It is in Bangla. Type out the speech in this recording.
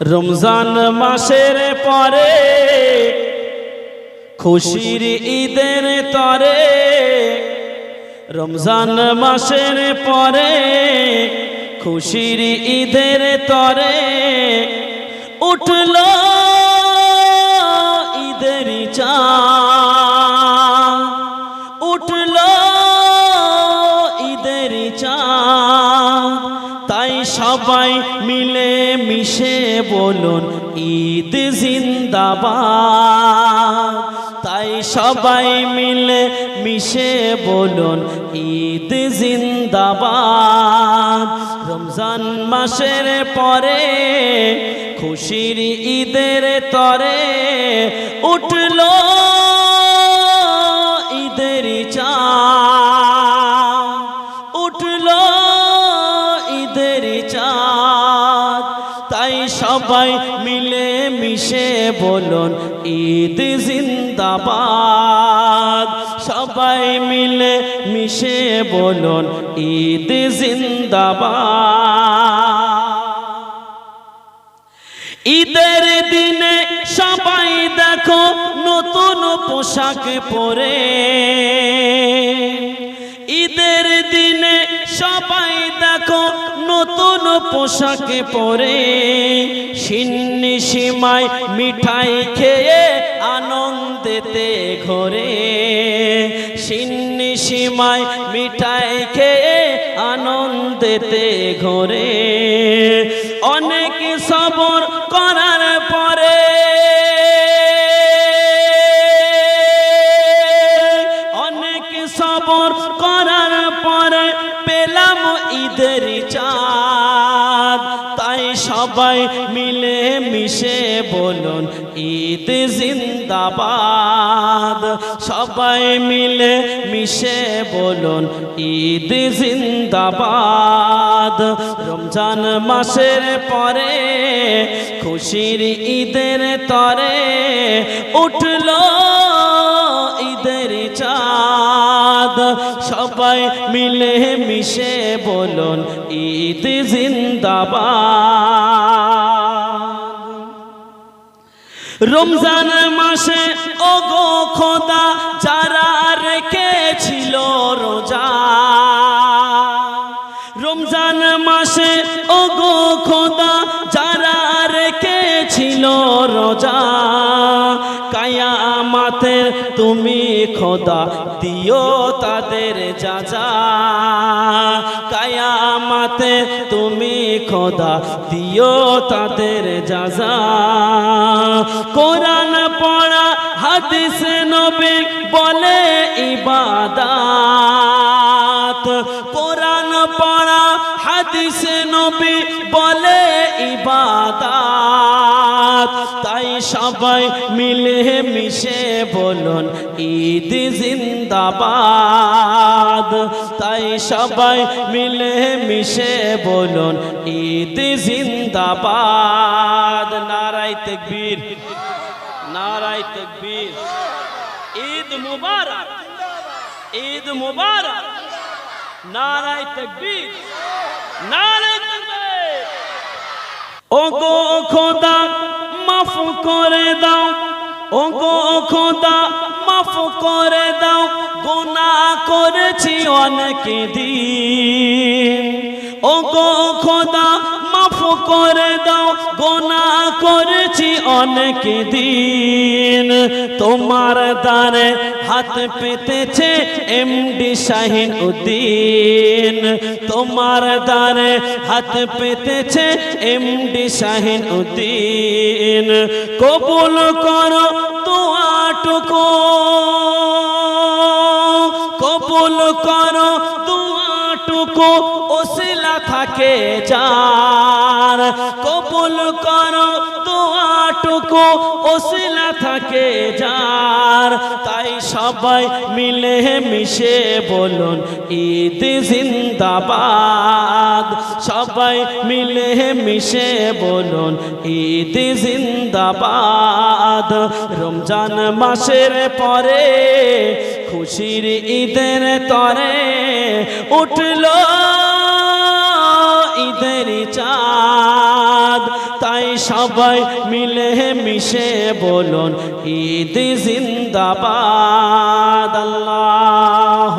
রমজান মাসের পরে খুশির ঈদের তরে রমজান মাসের পরে খুশির ঈদের তরে উঠল ঈদের চা মিলে মিশে বলুন, ঈদ জিন্দাবাদ। তাই সবাই মিলে মিশে বলুন, ঈদ জিন্দাবাদ। রমজান মাসের পরে, খুশির ঈদের তরে উঠল ঈদের চা। উঠল ঈদের তাই সবাই মিলে মিশে বলুন, ঈদ জিন্দাবাদ। সবাই মিলে মিশে বলুন, ঈদ জিন্দাবাদ। ঈদের দিনে সবাই দেখো নতুন পোশাক পরে। ঈদের দিনে সবাই দেখো পোশাক পরে সিন্নি সীমাই মিঠাই খেয়ে আনন্দেতে ঘরে। সিন্নি সীমাই মিঠাই খেয়ে আনন্দেতে ঘরে। ঈদের চাঁদ। তাই সবাই মিলে মিশে বলুন, ঈদ জিন্দাবাদ। সবাই মিলে মিশে বলুন, ঈদ জিন্দাবাদ। রমজান মাসের পরে, খুশির ঈদের তরে উঠল সবাই মিলে মিশে বলুন, ঈদ জিন্দাবাদ। রমজান মাসে, ওগো খোদা, যারা রেখেছিল রোজা। রমজান মাসে, ওগো খোদা, যারা রেখেছিল রোজা। কায়ামাতে তুমি খোদা দিও তাদের যাজা। কায়ামাতে তুমি খোদা দিও তাদের যাজা। কোরআন পড়া, হাদিস নবী বলে ইবাদাত। কোরআন পড়া, হাদিস নবী বলে ইবাদাত। সবাই মিলে মিশে বলুন, ঈদ জিন্দাবাদ। তাই সবাই মিলে মিশে বলুন, ঈদ জিন্দাবাদ। নারাই তকবীর নারাই তকবীর। ঈদ মুবারক ঈদ মুবারক। নারাই তকবীর তকবীর। ও গো মাফ করে দাও। ও গো খোদা, মাফ করে দাও। গোনা করেছি অনেক দিন। ও গো করে দাও, গোনা করেছি অনেক দিন। তোমার দ্বারে হাত পেতেছে এমডি শাহিন উদ্দিন তোমার দ্বারে হাত পেতেছে এমডি শাহিন উদ্দিন কবুল করো তোয়াটুকু কবুল করো তোয়াটুকু ওসিলা থাকে যার তোয়াটুকু ওসিলা থাকে যার। তাই সবাই মিলে মিশে বলুন, ঈদ জিন্দাবাদ। সবাই মিলে মিশে বলুন, ঈদ জিন্দাবাদ। রমজান মাসের পরে খুশির ঈদের তরে উঠল ঈদের চাঁদ। তাই সবাই মিলে মিশে বলুন ঈদ জিন্দাবাদ আল্লাহ